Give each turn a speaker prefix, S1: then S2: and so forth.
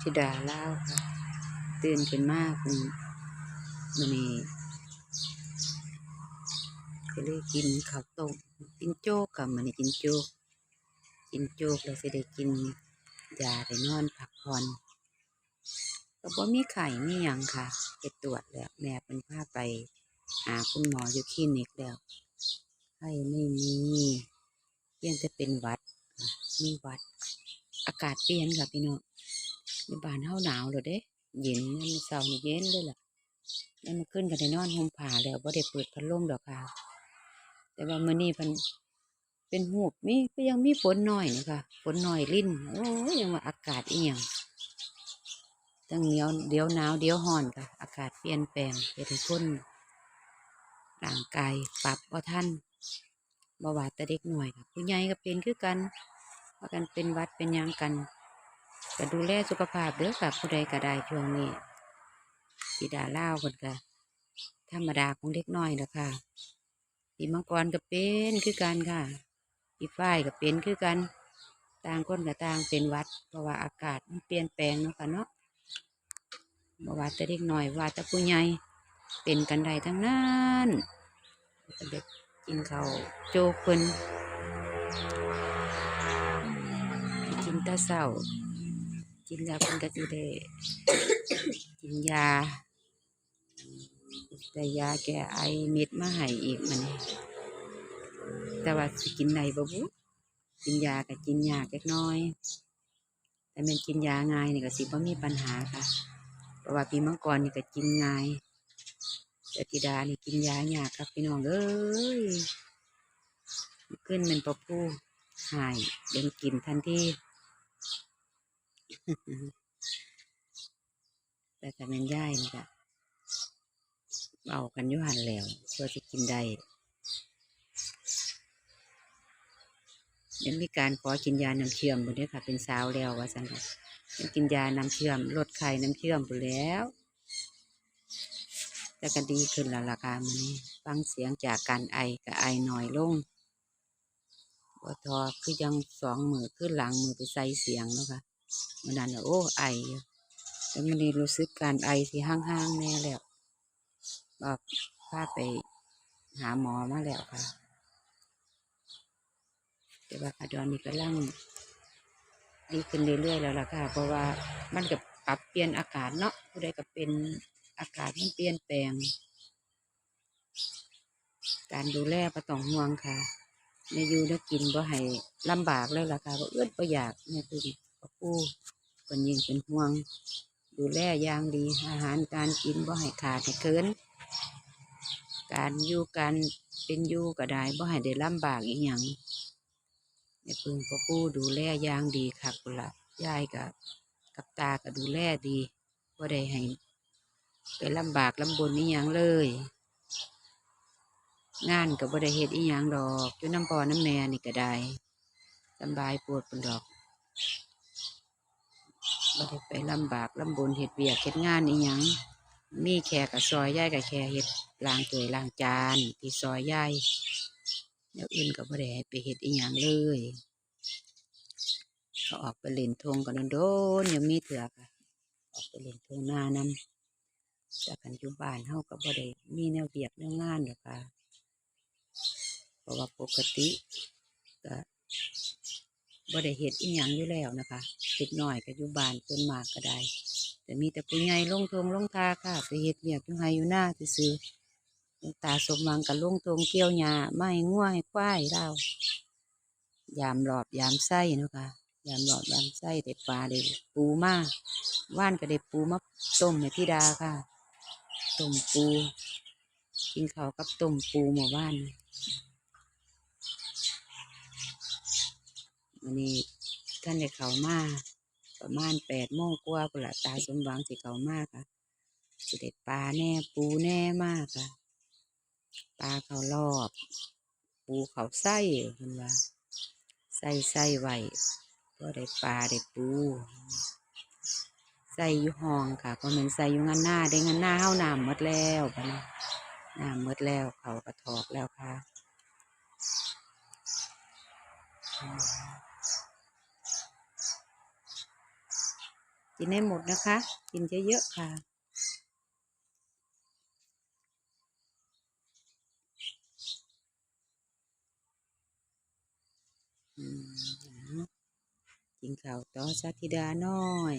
S1: ธิดาเล่าวค่ะ ตื่นขึ้นมากคุณมันนี่ก็เลยกินข้าวต้มกินโจ๊กกับมันนี่กินโจ๊กกินโจ๊กแล้วสิได้กินยาได้นอนพักผ่อนก็บ่มีไข่มีหยังค่ะไปตรวจแล้ว แม่เป็นพาไปหาคุณหมออยู่คลินิกแล้ว ไข้ไม่มีเพียงแต่เป็นวัดมีวัด อากาศเปลี่ยนค่ะพี่น้องในบ้านเฮาหนาวเลยเด้เย็นมมื้อเช้านี่เย็นเลยล่ะแล้วมาขึ้นกันได้นอนห่มผ้าแล้วบ่ได้เปิดพัดลมดอกค่ะ แต่ว่ามื้อนี้เพิ่นเป็นหูบมีก็ยังมีฝนน้อยนี่ค่ะฝนน้อยลิ้นโอ้ยังว่าอากาศอีหยังตั้งเหนียวเดี๋ยวหนาวเดี๋ยวร้อนค่ะ อากาศเปลี่ยนแปลงเฮ็ดให้คนร่างกายปรับบ่ทัน บ่ว่าแต่เด็กหน้อยค่ะผู้ใหญ่ก็เป็นคือกันพากันเป็นวัดเป็นยังกันก็ดูแลสุขภาพเด้อค่ะผู้ใดก็ได้ช่วงนี้ธิดาเล่าวเพิ่นก็ธรรมดาของเด็กน้อยแหละค่ะปีมังกรก็เป็นคือกันค่ะปีฝ้ายก็เป็นคือกัน ต่างคนก็ต่างเป็นวัด เพราะว่าอากาศมันเปลี่ยนแปลงเนาะค่ะเนาะบ่ว่าแต่เด็กหน้อยว่าต่ผู้ใหญ่เป็นกันได้ทั้งนั้นเด็ก กินข้าวโจกเพิ่นกินตะเศร้ากินแล้วเพิ่นก็สิได้กินยาแต่ยาแก้ไอเม็ดมาให้อีกมันแต่ว่าสิกินได้บ่บุกินยาก็กินยากเล็กน้อย แต่แมันกินยาง่ายนี่ก็สิบ่มีปัญหาค่ะ เพราะว่าปีมังกรนี่ก็กินง่าย แต่ธิดานี่กินยาหยากครับพี่น้องเอ้ยขึ้นเป็นปะพูหายเดินกินทันทีแต่แต่แมันย่ายนี่ก็เอากันยู่หันแล้วเพื่อจะกินได้ยังมีการขอกินยาน้ำเชื่อมบนนี้ค่ะ เป็นสาวแล้วว่าสันค่ะกินยาน้ำเชื่อมลดไข้น้ำเชื่อมไปแล้ว แต่ก็ดีขึ้นแล้วล่ะค่ะมันนี้ฟังเสียงจากการไอกับไอหน่อยลงบทอคือยังสองมือขึ้นหลังมือไปใส่เสียงเนาะค่ะมันนั้นน่ะโอ้ไออยู่แต่มันนี้รู้สึกการไอที่ห้างๆแน่แล้วบอกพาไปหาหมอมาแล้วค่ะ แต่ว่าขาดอนนี่ก็ลังดีขึ้นเรื่อยๆแล้วล่ะค่ะ เพราะว่ามันกับปรับเปลี่ยนอากาศเนาะผู้ใดก็เป็น อากาศมันเปลี่ยนแปลง การดูแลก็ต้องห่วงค่ะในอยู่ได้กินบ่ให้ลำบากเลยล่ะค่ะบ่เอื้อนบ่อยากเนี่ยคือพ่อปู่คนยิงเป็นห่วง ดูแลอย่างดีอาหารการกินบ่ให้ขาดให้เกินการอยู่การเป็นอยู่ก็ได้บ่ให้ได้ลำบากอีหยังในพึ่งพ่อปู่ดูแลอย่างดีค่ะกุละยายกับกับตาก็ดูแลดีบ่ได้ให้ ไปลำบากลำบนอีหยังเลย งานก็บ่ได้เฮ็ดอีหยังดอกอยู่น้ำพ่อน้ำแม่นี่ก็ได้สำบายปวดปนดอกบ่ได้ไปลำบากลำบนเฮ็ดเวียกเฮ็ดงานอีหยังมีแขกกับซอยย่ายกับแขกเฮ็ดล้างถ้วยล้างจานที่ซอยย่ายเดี๋ยวอื่นก็บ่ได้ให้ไปเฮ็ดอีหยังเลยเขาออกไปเล่นทงกันโดนๆยังมีเถื่อค่ะออกไปเล่นทงหน้าน้ำ แต่กันอยู่บ้านเฮาก็บ่ได้มีแนวเวียกแนวงานหรอกค่ะเพราะว่าปกติก็บ่ได้เฮ็ดอีหยังอยู่แล้วนะคะเด็กน้อยก็อยู่บ้านเพิ่นมากก็ได้ แต่มีแต่ผู้ใหญ่ลงทงลงทาค่ะไปเฮ็ดเวียกอยู่ไฮอยู่หน้าซื่อตาสมวังกับลงทงเกี่ยวหญ้าไม่ง่วให้ควายเล่ายามหลอบยามไส้นะคะยามหลอบยามไส้ได้ปลาได้ปูมาว่านก็ได้ปูมาต้มให้พี่ดาค่ะ ต้มปูกินข้าวกับต้มปูหมู่บ้านวันนี้ท่านได้เขามาประมาณแปดโมงกว่าปุนละตาสมหวังสิเขามากค่ะสิเด็ดปลาแน่ปูแน่มากค่ะปลาเขารอบ ปูเขาไส้เพิ่นว่าไส้ไส้ไหวก็ได้ปลาได้ปู ใส่อยู่ห้องค่ะก็เหมือนใส่อยู่งานหน้าได้งานหน้าเข้าน้ำมดแล้วนะน้ำหมดแล้วเขากระทอกแล้วค่ะกินให้หมดนะคะ กินเยอะๆค่ะกินข้าวต่อชาติดาน้อย